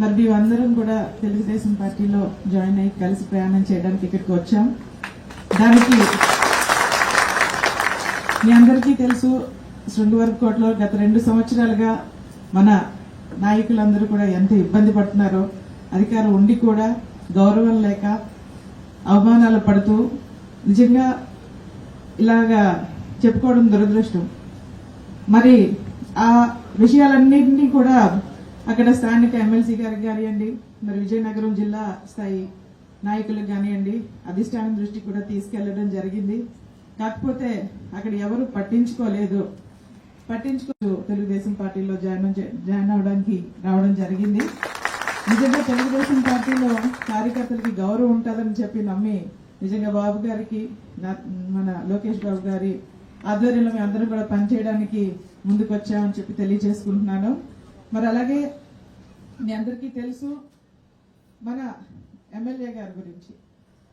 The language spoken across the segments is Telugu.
మరి మేమందరం కూడా తెలుగుదేశం పార్టీలో జాయిన్ అయ్యి కలిసి ప్రయాణం చేయడానికి ఇక్కడికి వచ్చాం. దానికి మీ అందరికీ తెలుసు శృంగవరపుకోటలో గత రెండు సంవత్సరాలుగా మన నాయకులందరూ కూడా ఎంత ఇబ్బంది పడుతున్నారో అధికారం ఉండి కూడా గౌరవం లేక అవమానాలు పడుతూ నిజంగా ఇలాగా చెప్పుకోవడం దురదృష్టం. మరి ఆ విషయాలన్నింటినీ కూడా అక్కడ స్థానిక ఎమ్మెల్సీ గారికి కానివ్వండి మరి విజయనగరం జిల్లా స్థాయి నాయకులకు కానివ్వండి అధిష్టానం దృష్టికి కూడా తీసుకెళ్ళడం జరిగింది. కాకపోతే అక్కడ ఎవరు పట్టించుకోలేదు. పట్టించుకో తెలుగుదేశం పార్టీలో జాయిన్ జాయిన్ అవడానికి రావడం జరిగింది. నిజంగా తెలుగుదేశం పార్టీలో కార్యకర్తలకి గౌరవం ఉంటుందని చెప్పి నమ్మి నిజంగా బాబు గారికి మన లోకేష్ బాబు గారి ఆధ్వర్యంలో మేము అందరం కూడా పనిచేయడానికి ముందుకు వచ్చామని చెప్పి తెలియజేసుకుంటున్నాను. మరి అలాగే మీ అందరికీ తెలుసు మన ఎమ్మెల్యే గారి గురించి.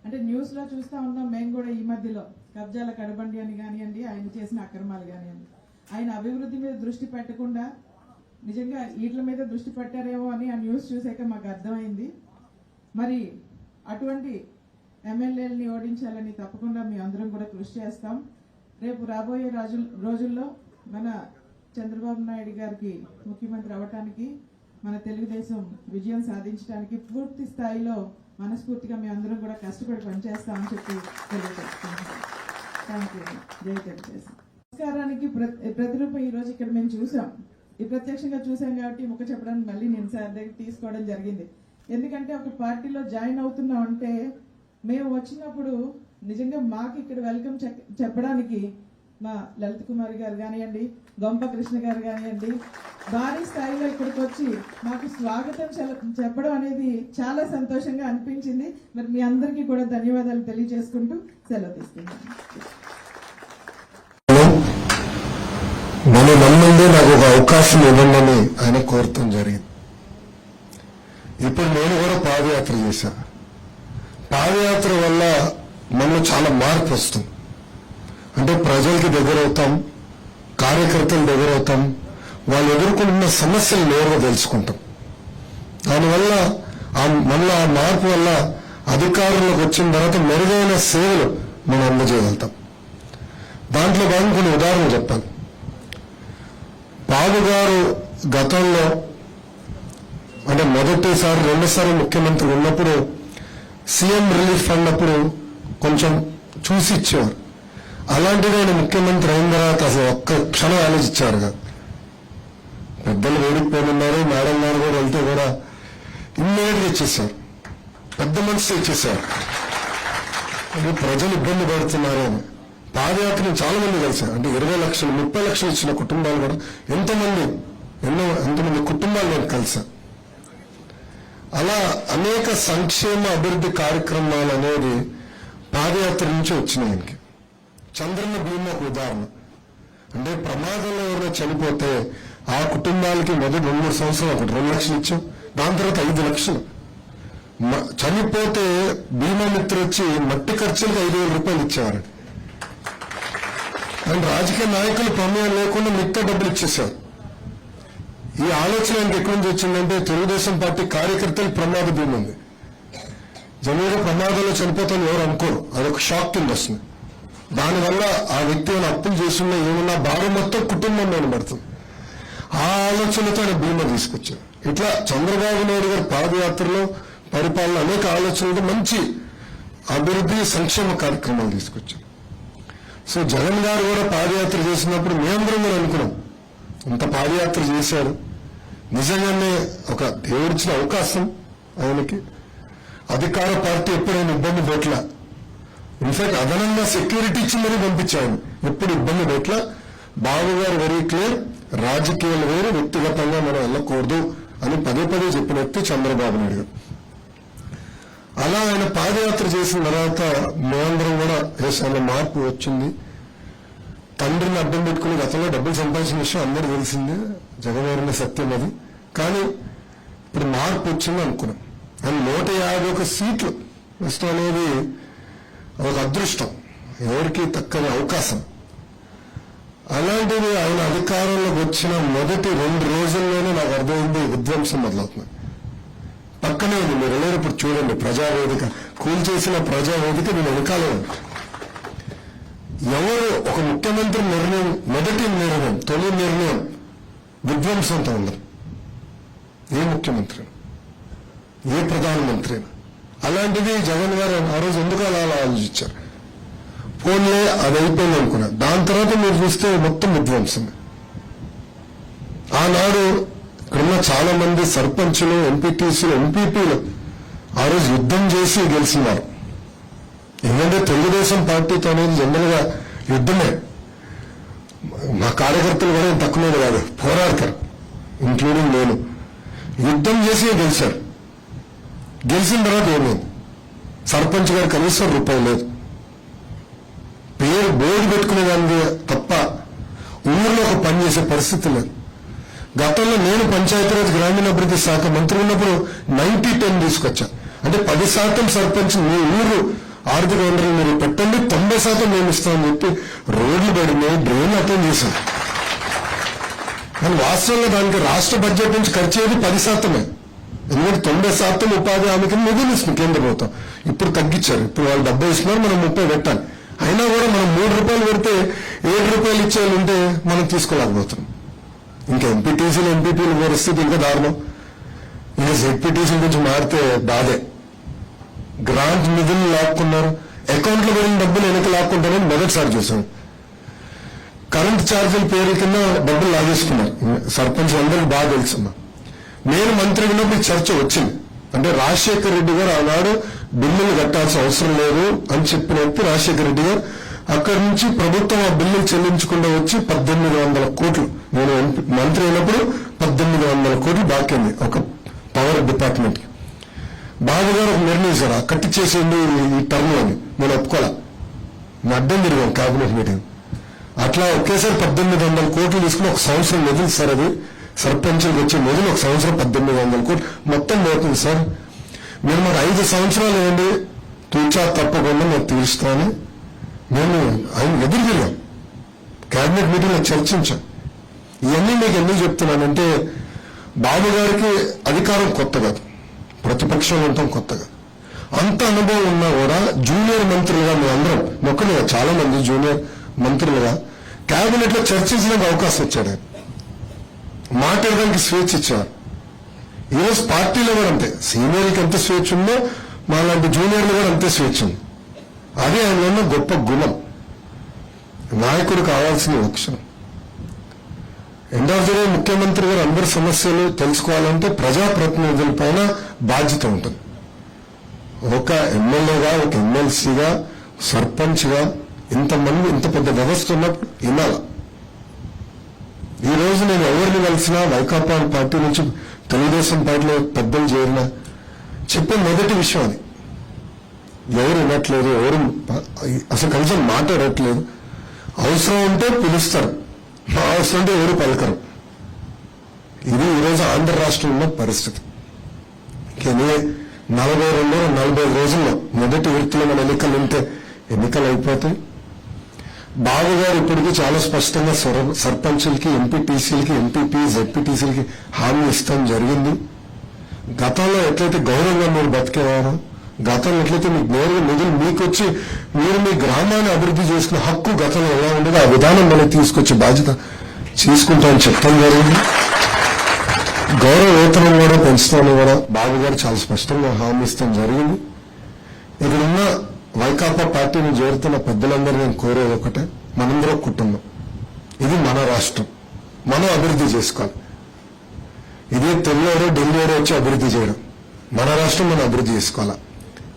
అంటే న్యూస్లో చూస్తూ చూస్తా ఉన్నాం మేము కూడా ఈ మధ్యలో. కబ్జాల కడబండి అని కానివ్వండి ఆయన చేసిన అక్రమాలు కానివ్వండి. ఆయన అభివృద్ధి మీద దృష్టి పెట్టకుండా నిజంగా వీటి మీద దృష్టి పెట్టారేమో అని ఆ న్యూస్ చూసాక మాకు అర్థమైంది. మరి అటువంటి ఎమ్మెల్యేలని ఓడించాలని తప్పకుండా మేము అందరం కూడా కృషి చేస్తాం. రేపు రాబోయే రాజు రోజుల్లో మన చంద్రబాబు నాయుడు గారికి ముఖ్యమంత్రి అవ్వటానికి మన తెలుగుదేశం విజయం సాధించడానికి పూర్తి స్థాయిలో మనస్ఫూర్తిగా మేము అందరం కూడా కష్టపడి పనిచేస్తామని చెప్పి థ్యాంక్ యూ జై తెలుగుదేశం. నమస్కారానికి ప్ర- ప్రతిరూపం ఈ రోజు ఇక్కడ మేము చూసాం. ఈ ప్రత్యక్షంగా చూసాం కాబట్టి ముఖ చెప్పడానికి మళ్ళీ నేను సార్ దగ్గర తీసుకోవడం జరిగింది. ఎందుకంటే ఒక పార్టీలో జాయిన్ అవుతున్నాం అంటే మేము వచ్చినప్పుడు నిజంగా మాకు ఇక్కడ వెల్కమ్ చెప్పడానికి మా లలిత్ కుమార్ గారు కానివ్వండి గొంప కృష్ణ గారు కానివ్వండి భారీ స్థాయిలో ఇక్కడికి వచ్చి మాకు స్వాగతం చెప్పడం అనేది చాలా సంతోషంగా అనిపించింది. మరి మీ అందరికీ కూడా ధన్యవాదాలు తెలియజేసుకుంటూ సెలవు తీసుకుంటాను నన్ను నాకు ఒక అవకాశం ఇవ్వండి అని ఆయన కోరటం జరిగింది. ఇప్పుడు నేను కూడా పాదయాత్ర చేశా. పాదయాత్ర వల్ల మనలో చాలా మార్పు వస్తుంది. అంటే ప్రజలకి దగ్గరవుతాం కార్యకర్తలు దగ్గరవుతాం వాళ్ళు ఎదుర్కొంటున్న సమస్యలు నేరుగా తెలుసుకుంటాం. దానివల్ల ఆ మనలో ఆ మార్పు వల్ల అధికారంలోకి వచ్చిన తర్వాత మెరుగైన సేవలు మనం అందజేయగలుగుతాం. దాంట్లో భాగం కొన్ని ఉదాహరణలు చెప్పాను బాబు గారు గతంలో అంటే మొదటిసారి రెండోసారి ముఖ్యమంత్రి ఉన్నప్పుడు సీఎం రిలీఫ్ ఫండ్ అప్పుడు కొంచెం చూసి ఇచ్చేవారు. అలాంటిది ఆయన ముఖ్యమంత్రి అయిన తర్వాత అసలు ఒక్క క్షణం ఆలోచించారు కదా. పెద్దలు వేడిపోనున్నారు మేడం గారు కూడా వెళ్తే కూడా ఇమ్మీడియట్గా ఇచ్చేసారు పెద్ద మనసు ఇచ్చేసారు ప్రజలు ఇబ్బంది పడుతున్నారు అని. పాదయాత్రను చాలా మంది కలిసారు అంటే ఇరవై లక్షలు ముప్పై లక్షలు ఇచ్చిన కుటుంబాలు కూడా ఎంతమంది ఎన్నో ఎంతమంది కుటుంబాలు నేను కలిసాను అలా అనేక సంక్షేమ అభివృద్ధి కార్యక్రమాలు అనేది పాదయాత్ర నుంచి వచ్చినాయి ఆయనకి. చంద్రన్న భూమి ఒక ఉదాహరణ. అంటే ప్రమాదంలో ఎవరైనా చనిపోతే ఆ కుటుంబాలకి మొదటి రెండు మూడు సంవత్సరాలు ఒకటి రెండు లక్షలు ఇచ్చాం. దాని తర్వాత ఐదు లక్షలు. మ- చనిపోతే బీమా మిత్రులు వచ్చి మట్టి ఖర్చులకు ఐదు వేల రూపాయలు ఇచ్చేవారు. అండ్ రాజకీయ నాయకులు ప్రమేయం లేకుండా మిగతా డబ్బులు ఇచ్చేసారు ఈ ఆలోచన ఆయనకి ఎక్కడి నుంచి వచ్చిందంటే తెలుగుదేశం పార్టీ కార్యకర్తలు ప్రమాద బీమా ఉంది. జనరల్గా ప్రమాదంలో చనిపోతాను ఎవరు అనుకోరు. అదొక షాక్ కింద వస్తుంది. దానివల్ల ఆ వ్యక్తి ఏమైనా అప్పులు చేస్తున్నా ఏమన్నా భారం మొత్తం కుటుంబం మీద పడుతుంది. ఆ ఆలోచనతో ఆయన బీమా తీసుకొచ్చారు ఇట్లా చంద్రబాబు నాయుడు గారి పాదయాత్రలో పరిపాలన అనేక ఆలోచనలతో మంచి అభివృద్ధి సంక్షేమ కార్యక్రమాలు తీసుకొచ్చారు సో జగన్ గారు కూడా పాదయాత్ర చేసినప్పుడు మేమందరం కూడా అనుకున్నాం ఇంత పాదయాత్ర చేశారు నిజంగానే ఒక దేవుడిచ్చిన అవకాశం ఆయనకి. అధికార పార్టీ ఎప్పుడైనా ఇబ్బంది పెట్టలే? ఇన్ఫాక్ట్ అదనంగా సెక్యూరిటీ ఇచ్చి మరీ పంపించాను ఎప్పుడు ఇబ్బంది ఎట్లా బాబు గారు వెరీ క్లియర్ రాజకీయాలు వేరు వ్యక్తిగతంగా మనం వెళ్ళకూడదు అని పదే పదే చెప్పిన వ్యక్తి చంద్రబాబు నాయుడు గారు అలా ఆయన పాదయాత్ర చేసిన తర్వాత మేమందరం కూడా వేసాల మార్పు వచ్చింది? తండ్రిని అడ్డం పెట్టుకుని గతంలో డబ్బులు సంపాదించిన విషయం అందరూ తెలిసిందే జగన్ సత్యం అది. కానీ ఇప్పుడు మార్పు వచ్చింది అనుకున్నాం. అండ్ నూట యాభై ఒక సీట్లు ఇష్టం అనేది ఒక అదృష్టం. ఎవరికి తక్కని అవకాశం. అలాంటిది ఆయన అధికారంలోకి వచ్చిన మొదటి రెండు రోజుల్లోనే నాకు అర్థమైంది విధ్వంసం మొదలవుతుంది. పక్కనే ఉంది మీరు వెళ్ళేటప్పుడు చూడండి ప్రజావేదిక. కూల్చేసిన ప్రజావేదిక నేను వెనకాలే ఉంది. ఎవరు ఒక ముఖ్యమంత్రి నిర్ణయం మొదటి నిర్ణయం తొలి నిర్ణయం విధ్వంసంతో ఉండదు ఏ ముఖ్యమంత్రి? ఏ ప్రధానమంత్రి అలాంటిది జగన్ గారు ఆ రోజు ఎందుకు అలా ఆలోచించారు? ఫోన్లే అది అయిపోయింది అనుకున్నా దాని తర్వాత మీరు చూస్తే మొత్తం విధ్వంసం. ఆనాడు ఇక్కడున్న చాలా మంది సర్పంచులు ఎంపీటీసీలు ఎంపీపీలు ఆ రోజు యుద్ధం చేసి గెలిచినారు. ఎందుకంటే తెలుగుదేశం పార్టీతో అనేది జనరల్గా యుద్ధమే. మా కార్యకర్తలు కూడా తక్కువ కాదు పోరాడతారు ఇంక్లూడింగ్ నేను. యుద్ధం చేసి గెలిచారు. గెలిచిన తర్వాత ఏమైంది? సర్పంచ్ గారు కనీసం రూపాయి లేదు. పేరు బోర్డు పెట్టుకునే దానికి తప్ప ఊర్లో ఒక పని చేసే పరిస్థితి లేదు. గతంలో నేను పంచాయతీరాజ్ గ్రామీణాభివృద్ధి శాఖ మంత్రి ఉన్నప్పుడు నైన్టీ టెన్ తీసుకొచ్చా. అంటే పది శాతం సర్పంచ్ మీ ఊరు ఆర్థిక వనరులు మీరు పెట్టండి తొంభై శాతం మేము ఇస్తామని చెప్పి రోడ్లు పడినాయి డ్రైన్లు అటెండ్ చేశాం కానీ వాస్తవంగా దానికి రాష్ట్ర బడ్జెట్ నుంచి ఖర్చు అయ్యేది పది శాతమే. ఎందుకంటే తొంభై శాతం ఉపాధి హామీ కింద నిధులు ఇస్తుంది కేంద్ర ప్రభుత్వం. ఇప్పుడు తగ్గించారు. ఇప్పుడు వాళ్ళు డెబ్బై ఇస్తున్నారు మనం ముప్పై పెట్టాలి. అయినా కూడా మనం మూడు రూపాయలు పెడితే ఏడు రూపాయలు ఇచ్చేది ఉంటే మనం తీసుకోలేకపోతున్నాం. ఇంకా ఎంపీటీసీలు ఎంపీపీల పరిస్థితి ఇంకా దారుణం. ఇంకా జెడ్పీటీసీల గురించి మారితే బాధే. గ్రాంట్ నిధులు లాక్కున్నారు. అకౌంట్లో పడిన డబ్బులు వెనక లాక్కుంటారని మొదటిసారి చూసాం కరెంట్ ఛార్జీల పేరు కింద డబ్బులు లాగేసుకున్నారు. సర్పంచ్ అందరికి బాగా తెలుసున్నారు నేను మంత్రి ఉన్నప్పుడు చర్చ వచ్చింది. అంటే రాజశేఖర్ రెడ్డి గారు ఆనాడు బిల్లులు కట్టాల్సిన అవసరం లేదు అని చెప్పిన వ్యక్తి రాజశేఖర రెడ్డి గారు అక్కడి నుంచి ప్రభుత్వం ఆ బిల్లులు చెల్లించకుండా వచ్చి పద్దెనిమిది వందల కోట్లు నేను మంత్రి అయినప్పుడు పద్దెనిమిది వందల కోట్లు బాకీ ఉంది ఒక పవర్ డిపార్ట్మెంట్ బాబు గారు ఒక నిర్ణయించారు ఆ కట్టి చేసేందు ఈ టర్మ్ అని నేను ఒప్పుకోలే. నేను అడ్డం తిరిగాను కేబినెట్ మీటింగ్ అట్లా ఒకేసారి పద్దెనిమిది వందల కోట్లు తీసుకుని ఒక సంవత్సరం నిధులు సార్ అది. సర్పంచులకు వచ్చే నిధులు ఒక సంవత్సరం పద్దెనిమిది వందల కోట్లు. మొత్తం పోతుంది సార్. మీరు మాకు ఐదు సంవత్సరాలు ఏంటి తూచా తప్పకుండా మేము తీరుస్తామని మేము ఆయన ఎదురుకెళ్ళాం క్యాబినెట్ కేబినెట్ మీటింగ్లో చర్చించాం. ఇవన్నీ మీకు ఎందుకు చెప్తున్నానంటే బాబు గారికి అధికారం కొత్త కాదు. ప్రతిపక్షంలో ఉండటం కొత్తగా అంత అనుభవం ఉన్నా కూడా జూనియర్ మంత్రులుగా మీ అందరం మొక్కలుగా చాలా మంది జూనియర్ మంత్రులుగా కేబినెట్లో చర్చించడానికి అవకాశం ఇచ్చాడు ఆయన. మాట్లాడడానికి స్వేచ్ఛ ఇచ్చారు. ఈరోజు పార్టీలో కూడా అంతే. సీనియర్కి ఎంత స్వేచ్ఛ ఉందో మా లాంటి జూనియర్లు కూడా అంతే స్వేచ్ఛ ఉంది. అదే ఆయన గొప్ప గుణం. నాయకుడు కావాల్సిన లక్షణం ఎండ్ ఆఫ్ ది డే ముఖ్యమంత్రి గారు అందరి సమస్యలు తెలుసుకోవాలంటే ప్రజాప్రతినిధుల పైన బాధ్యత ఉంటుంది. ఒక ఎమ్మెల్యేగా ఒక ఎమ్మెల్సీగా సర్పంచ్గా ఇంతమంది ఇంత పెద్ద వ్యవస్థ ఉన్నప్పుడు వినాలా? ఈ రోజు నేను ఎవరిని కలిసినా వైకాపా పార్టీ నుంచి తెలుగుదేశం పార్టీలో పెద్దలు చేరినా చెప్పే మొదటి విషయం అది. ఎవరు వినట్లేదు ఎవరు అసలు కలిసి మాట్లాడట్లేదు అవసరం ఉంటే పిలుస్తారు మా అవసరం ఉంటే ఎవరు పలకరు. ఇది ఈరోజు ఆంధ్ర రాష్ట్రంలో పరిస్థితి. కానీ నలభై రెండు నలభై రోజుల్లో మొదటి వృత్తిలో మన ఎన్నికలు ఉంటే ఎన్నికలు అయిపోతాయి. బాబు గారు ఇప్పటికీ చాలా స్పష్టంగా సొర- సర్పంచులకి ఎంపీటీసీలకి ఎంపీపీ జెడ్పీటీసీలకి హామీ ఇస్తాం జరిగింది. గతంలో ఎట్లయితే గౌరవంగా మీరు బతికేవారు గతంలో ఎట్లయితే మీకు నేరుగా నిధులు మీకు వచ్చి మీరు మీ గ్రామాన్ని అభివృద్ధి చేసిన హక్కు గతంలో ఎలా ఉండేదో ఆ విధానం మనకి తీసుకొచ్చే బాధ్యత తీసుకుంటామని చెప్పడం జరిగింది. గౌరవ వేతనం కూడా పెంచుతామని కూడా బాబు గారు చాలా స్పష్టంగా హామీ ఇస్తాం జరిగింది. ఇక్కడున్న వైకాపా పార్టీని చేరుతున్న పెద్దలందరూ నేను కోరేది ఒకటే మనందరం కుటుంబం. ఇది మన రాష్ట్రం. మనం అభివృద్ధి చేసుకోవాలి. ఇదే తెల్లవారు ఢిల్లీ వచ్చి అభివృద్ధి చేయడం. మన రాష్ట్రం మనం అభివృద్ధి చేసుకోవాలా?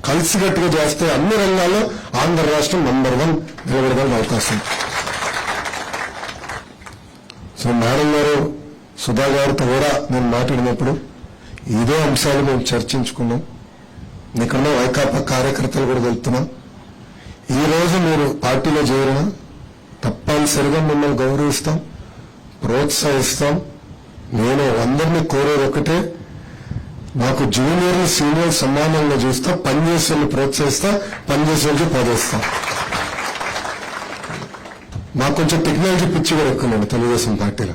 కలిసికట్టుగా చేస్తే అన్ని రంగాల్లో ఆంధ్ర రాష్ట్రం నంబర్ వన్ నిలబడడానికి అవకాశం. సో మేడం గారు సుధా గారితో కూడా నేను మాట్లాడినప్పుడు ఇదే అంశాలు మేము చర్చించుకున్నాం. ఇక్కడ వైకాపా కార్యకర్తలు కూడా వెళ్తున్నాం. ఈ రోజు మీరు పార్టీలో చేరిన తప్పనిసరిగా మిమ్మల్ని గౌరవిస్తాం ప్రోత్సహిస్తాం. నేను అందరినీ కోరేది ఒకటే నాకు జూనియర్ సీనియర్ సమానంగా చూస్తా పనిచేసే వాళ్ళు ప్రోత్సహిస్తా పనిచేసే పదేస్తా. మాకు కొంచెం టెక్నాలజీ పిచ్చి కూడా ఎక్కువ తెలుగుదేశం పార్టీలో.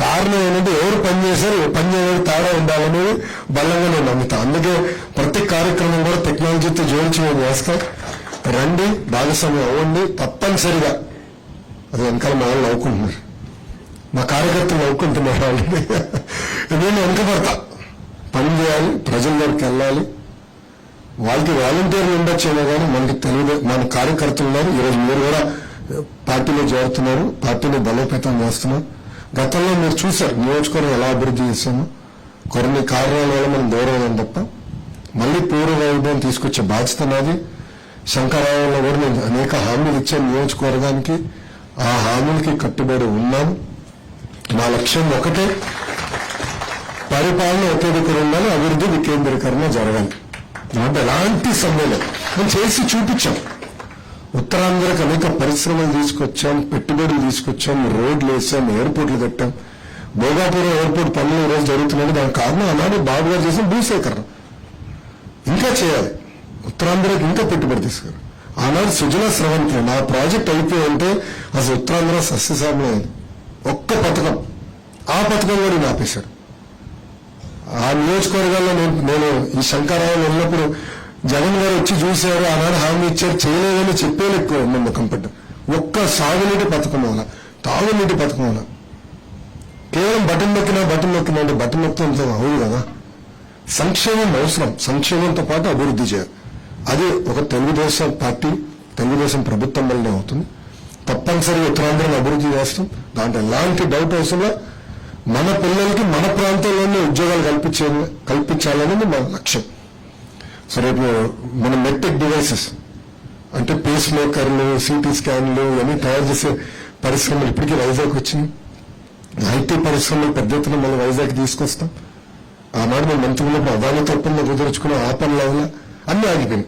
కారణం ఏంటంటే ఎవరు పనిచేశారు పనిచేయడానికి పని తేడా ఉండాలనేది బలంగా నేను నమ్ముతా. అందుకే ప్రతి కార్యక్రమం కూడా టెక్నాలజీతో జోడించి మేము చేస్తాం. రండి భాగస్వామ్యం అవ్వండి తప్పనిసరిగా. అది వెనకాల మా వాళ్ళు నవ్వుకుంటున్నారు. మా కార్యకర్తలు నవ్వుకుంటున్నారు ఆల్రెడీ నేను వెనకబడతా పని చేయాలి ప్రజల దగ్గరికి వెళ్ళాలి. వాళ్ళకి వాలంటీర్లు ఉండొచ్చేమో కానీ మనకి తెలియదు. మన కార్యకర్తలు ఉన్నారు. ఈరోజు మీరు కూడా పార్టీలో చేరుతున్నారు. పార్టీని బలోపేతం చేస్తున్నారు గతంలో మీరు చూశారు నియోజకవర్గం ఎలా అభివృద్ధి చేశాము. కొన్ని కారణాల వల్ల మనం దూరం తప్ప. మళ్ళీ పూర్వ వైభవం తీసుకొచ్చే బాధ్యత నాది. శంకరాయంలో కూడా నేను అనేక హామీలు ఇచ్చాను నియోజకవర్గానికి. ఆ హామీలకి కట్టుబడి ఉన్నాను మా లక్ష్యం ఒకటే పరిపాలన ఒకే దగ్గర ఉండాలి అభివృద్ధి వికేంద్రీకరణ జరగాలి. దాంట్లో ఎలాంటి సమయంలో మేము చేసి చూపించాం. ఉత్తరాంధ్రకు అనేక పరిశ్రమలు తీసుకొచ్చాం పెట్టుబడులు తీసుకొచ్చాం రోడ్లు వేసాం ఎయిర్పోర్ట్లు కట్టాం. భోగాపురం ఎయిర్పోర్ట్ పనులు ఈ రోజు జరుగుతున్నాయి. దానికి కారణం అలానే బాబు గారు చేసిన భూసేకరణ. ఇంకా చేయాలి. ఉత్తరాంధ్రకి ఇంకా పెట్టుబడి తీసుకురు. ఆనాడు సుజల స్రవంతి నా ప్రాజెక్ట్ అయిపోయింటే అసలు ఉత్తరాంధ్ర సస్యశామలైంది ఒక్క పథకం. ఆ పథకం కూడా ఈయన ఆపేశాడు. ఆ నియోజకవర్గాల్లో నేను నేను ఈ శంకరావు ఉన్నప్పుడు జగన్ గారు వచ్చి చూశారు ఆనాడు హామీ ఇచ్చారు చేయలేదని చెప్పేది ఎక్కువ నమ్మకం పెట్ట ఒక్క సాగునీటి పథకం వల్ల తాగునీటి పథకం వల్ల. కేవలం బటన్ నొక్కినా బటన్ నొక్కినా అంటే బటన్ నొక్కినంత అవును కదా? సంక్షేమం అవసరం. సంక్షేమంతో పాటు అభివృద్ధి చేయాలి. అది ఒక తెలుగుదేశం పార్టీ తెలుగుదేశం ప్రభుత్వం వల్లనే అవుతుంది. తప్పనిసరిగా ఉత్తరాంధ్రను అభివృద్ధి చేస్తాం. దాంట్లో ఎలాంటి డౌట్ అవసరంలో మన పిల్లలకి మన ప్రాంతంలోనే ఉద్యోగాలు కల్పించే కల్పించాలనేది మన లక్ష్యం. సో రేపు మన మెట్రిక్ డివైసెస్ అంటే పేస్ మేకర్లు సిటీ స్కాన్లు ఇవన్నీ తయారు చేసే పరిశ్రమలు ఇప్పటికీ వైజాగ్ వచ్చినాయి. ఐటీ పరిశ్రమలు పెద్ద ఎత్తున మనం వైజాగ్ తీసుకొస్తాం. ఆనాడు మేము మంత్రులకు అదానితో ఒప్పందం కుదుర్చుకున్న ఆ పనుల వల్ల అన్ని ఆగిపోయింది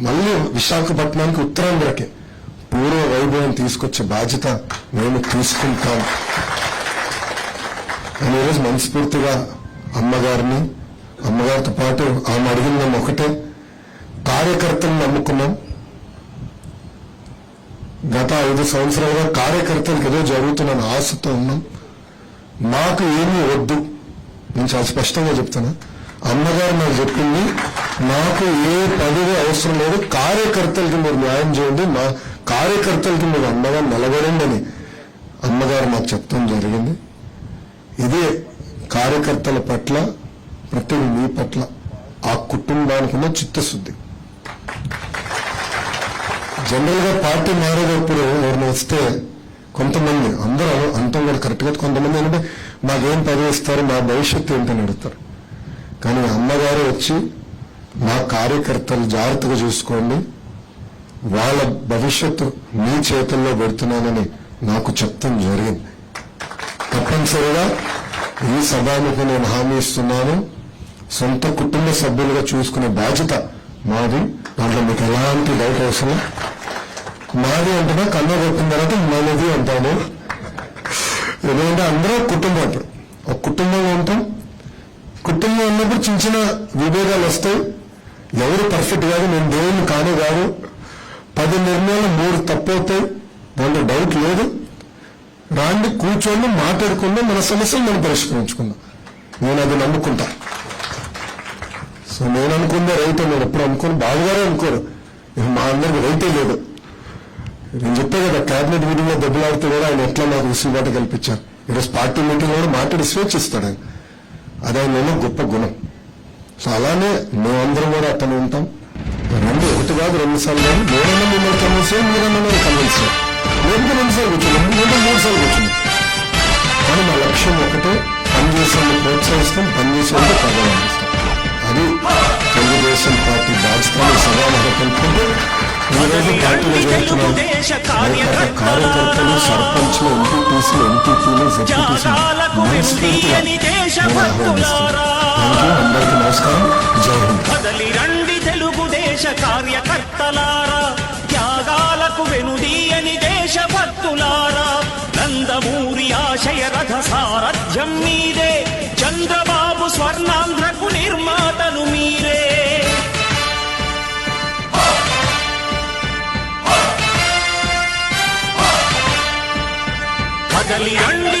మళ్ళీ విశాఖపట్నానికి ఉత్తరాంధ్రకి పూర్వ వైభవం తీసుకొచ్చే బాధ్యత మేము తీసుకుంటాం. నేను ఈరోజు మనస్ఫూర్తిగా అమ్మగారిని అమ్మగారితో పాటు ఆమె అడిగిన ఒకటే కార్యకర్తలను నమ్ముకున్నాం. గత ఐదు సంవత్సరాలుగా కార్యకర్తలకు ఏదో జరుగుతున్న ఆశతో ఉన్నాం. మాకు ఏమీ వద్దు. నేను చాలా స్పష్టంగా చెప్తున్నా. అమ్మగారు నాకు చెప్పింది నాకు ఏ పదవి అవసరం లేదు కార్యకర్తలకి మీరు న్యాయం చేయండి మా కార్యకర్తలకి మీరు అండగా నిలబడండి అని అమ్మగారు మాకు చెప్తాం జరిగింది. ఇదే కార్యకర్తల పట్ల ప్రతి మీ పట్ల ఆ కుటుంబానికి ఉన్న చిత్తశుద్ధి. జనరల్గా పార్టీ మారేటప్పుడు ఎవరిని వస్తే కొంతమంది అందరూ అంతం కూడా కరెక్ట్గా కొంతమంది ఏంటంటే మాకేం పదవి ఇస్తారు మా భవిష్యత్తు ఏంటని అడుగుతారు. కానీ అమ్మగారు వచ్చి మా కార్యకర్తలు జాగ్రత్తగా చూసుకోండి. వాళ్ళ భవిష్యత్తు మీ చేతుల్లో పెడుతున్నానని నాకు చెప్తం జరిగింది. తప్పనిసరిగా ఈ సభాముఖి నేను హామీ ఇస్తున్నాను. సొంత కుటుంబ సభ్యులుగా చూసుకునే బాధ్యత మాది. దాంట్లో మీకు ఎలాంటి డౌట్ అవసరం మాది అంటున్నా కన్ను కొట్టిన తర్వాత మనది అంటాను ఎందుకంటే అందరూ కుటుంబం ఇప్పుడు ఒక కుటుంబంలో ఉంటాం కుటుంబం ఉన్నప్పుడు చిన్న చిన్న విభేదాలు వస్తాయి. ఎవరు పర్ఫెక్ట్ కాదు నేను దేవుని కానే కాదు. పది నిర్ణయాలు మూడు తప్పవుతాయి. దాంట్లో డౌట్ లేదు. రాండి కూర్చోండి మాట్లాడుకుందాం మన సమస్యలు మనం పరిష్కరించుకుందాం. నేను అది నమ్ముకుంటా. సో నేను అనుకుందే రైతే నేను ఎప్పుడు అనుకోను బావగారే అనుకోరు. మా అందరికి రైతే లేదు. నేను చెప్పే కదా క్యాబినెట్ మీటింగ్లో దెబ్బలాడితే కూడా ఆయన ఎట్లా నాకు విసులుబాటు కల్పించారు. ఈరోజు పార్టీ మీటింగ్లో కూడా మాట్లాడి స్వేచ్ఛ ఇస్తాడు ఆయన. అదే నేను గొప్ప గుణం. సో అలానే మేమందరం కూడా అతను ఉంటాం. రెండు ఒకటి కాదు రెండు సార్లు కాదు నేనన్నా మిమ్మల్ని కన్విన్స్ మీరన్నా నన్ను కన్విన్స్ లేకపోతే రెండు సార్లు కూర్చున్నాం లేదా మూడు సార్లు కూర్చున్నాం కానీ మా లక్ష్యం ఒకటే పనిచేసేందుకు ప్రోత్సహిస్తాం పనిచేసేందుకు పనిచేసే పదవి అది తెలుగుదేశం పార్టీ బాధ్యత సభలో ఈరోజు పార్టీలో చేరుతున్నాం కార్యకర్తలు సర్పంచ్లు ఎంపీటీసీలు ఎంపీపీలు జెడ్పీటీసీలు మనస్ఫూర్తిగా నేను ఆహ్వానిస్తున్నాను థ్యాంక్ యూ అందరికీ నమస్కారం. జై హింద్. కదలి రండి తెలుగుదేశ కార్యకర్తలారా. త్యాగాలకు వెనుదీయని దేశభక్తులారా. నందమూరి ఆశయ రథ సారథ్యం మీదే. చంద్రబాబు స్వర్ణాంధ్రకు నిర్మాతలు మీరే. కదలి అండి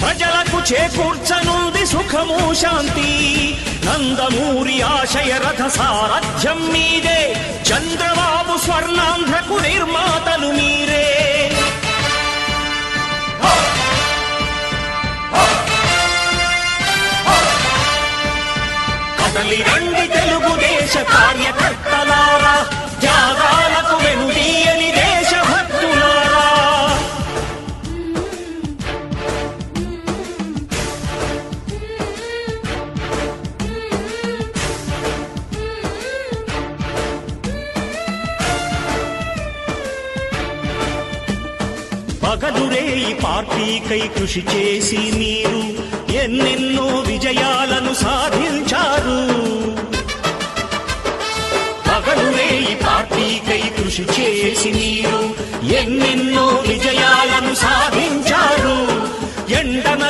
ప్రజలకు చేకూర్చనుంది సుఖము శాంతి. నందమూరి ఆశయ రథ సారథ్యం మీదే. చంద్రబాబు స్వర్ణాంధ్రకు నిర్మాతలు మీరే. కై కృషి చేసి మీరు ఎన్నెన్నో విజయాలను సాధించారు. పగలురే ఈ పార్టీకై కృషి చేసి మీరు ఎన్నెన్నో విజయాలను సాధించారు. ఎండన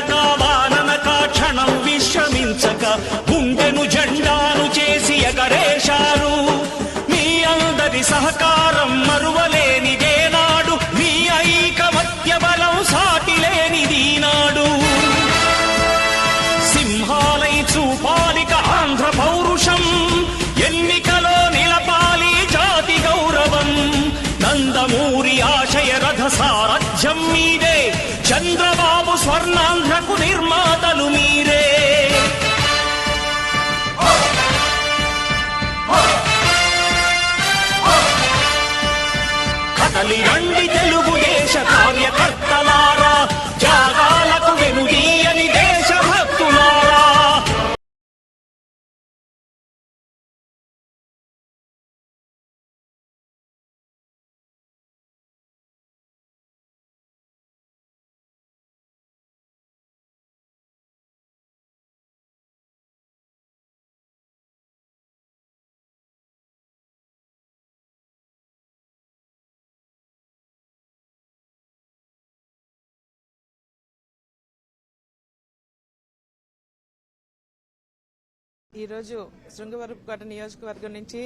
ఈరోజు శృంగవరపుకోట నియోజకవర్గం నుంచి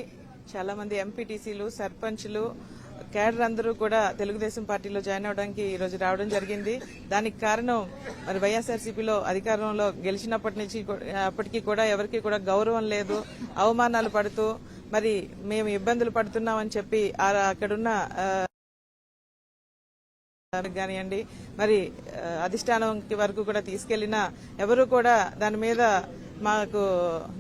చాలా మంది ఎంపీటీసీలు సర్పంచ్లు కేడర్ అందరూ కూడా తెలుగుదేశం పార్టీలో జాయిన్ అవడానికి ఈ రోజు రావడం జరిగింది. దానికి కారణం మరి వైఎస్ఆర్సీపీలో అధికారంలో గెలిచినప్పటి నుంచి అప్పటికీ అప్పటికి కూడా ఎవరికి కూడా గౌరవం లేదు అవమానాలు పడుతూ మరి మేము ఇబ్బందులు పడుతున్నామని చెప్పి అక్కడున్న కానివ్వండి మరి అధిష్టానం వరకు కూడా తీసుకెళ్ళినా ఎవరు కూడా దాని మీద మాకు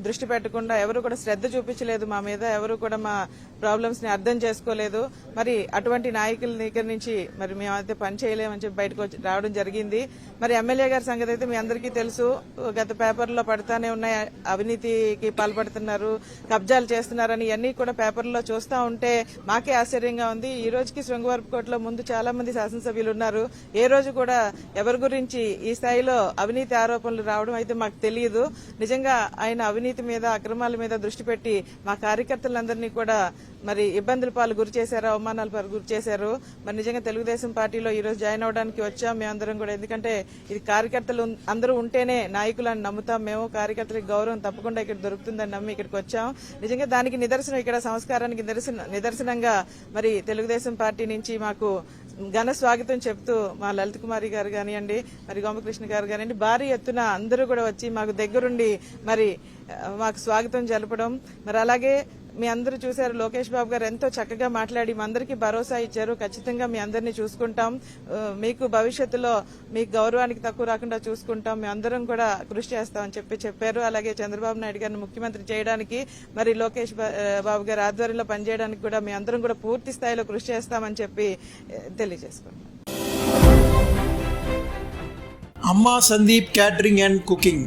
దృష్టి పెట్టకుండా ఎవరు కూడా శ్రద్ధ చూపించలేదు మా మీద ఎవరు కూడా మా ప్రాబ్లమ్స్ని అర్థం చేసుకోలేదు. మరి అటువంటి నాయకుల దగ్గర నుంచి మరి మేమైతే పని చేయలేమని చెప్పి బయటకు వచ్చి రావడం జరిగింది. మరి ఎమ్మెల్యే గారి సంగతి అయితే మీ అందరికీ తెలుసు. గత పేపర్లో పడతానే ఉన్నాయి. అవినీతికి పాల్పడుతున్నారు కబ్జాలు చేస్తున్నారని ఇవన్నీ కూడా పేపర్లో చూస్తూ ఉంటే మాకే ఆశ్చర్యంగా ఉంది. ఈ రోజుకి శృంగవరపుకోటలో ముందు చాలా మంది శాసనసభ్యులు ఉన్నారు. ఏ రోజు కూడా ఎవరి గురించి ఈ స్థాయిలో అవినీతి ఆరోపణలు రావడం అయితే మాకు తెలియదు. నిజంగా ఆయన అవినీతి మీద అక్రమాల మీద దృష్టి పెట్టి మా కార్యకర్తలందరినీ కూడా మరి ఇబ్బందుల పాలు గురి చేశారు అవమానాల పాలు గురి చేశారు. మరి నిజంగా తెలుగుదేశం పార్టీలో ఈ రోజు జాయిన్ అవడానికి వచ్చాం మేమందరం కూడా. ఎందుకంటే ఇది కార్యకర్తలు అందరూ ఉంటేనే నాయకులను నమ్ముతాం. మేము కార్యకర్తలకు గౌరవం తప్పకుండా ఇక్కడ దొరుకుతుందని నమ్మి ఇక్కడికి వచ్చాం. నిజంగా దానికి నిదర్శనం ఇక్కడ సంస్కారానికి నిదర్శన నిదర్శనంగా మరి తెలుగుదేశం పార్టీ నుంచి మాకు ఘన స్వాగతం చెప్తూ మా లలిత్ కుమారి గారు కానివ్వండి మరి గోమకృష్ణ గారు కానివ్వండి భారీ ఎత్తున అందరూ కూడా వచ్చి మాకు దగ్గరుండి మరి మాకు స్వాగతం జరపడం. మరి అలాగే మీ అందరూ చూశారు. లోకేష్ బాబు గారు ఎంతో చక్కగా మాట్లాడి మా అందరికీ భరోసా ఇచ్చారు. ఖచ్చితంగా మీ అందరినీ చూసుకుంటాం. మీకు భవిష్యత్తులో మీకు గౌరవానికి తక్కువ రాకుండా చూసుకుంటాం. మేము అందరం కూడా కృషి చేస్తామని చెప్పి చెప్పారు. అలాగే చంద్రబాబు నాయుడు గారిని ముఖ్యమంత్రి చేయడానికి మరి లోకేష్ బా- బాబు గారి ఆధ్వర్యంలో పనిచేయడానికి కూడా మీ అందరం కూడా పూర్తి స్థాయిలో కృషి చేస్తామని చెప్పి ఆ, తెలియజేసుకున్నాం అమ్మా సందీప్ క్యాటరింగ్ అండ్ కుకింగ్.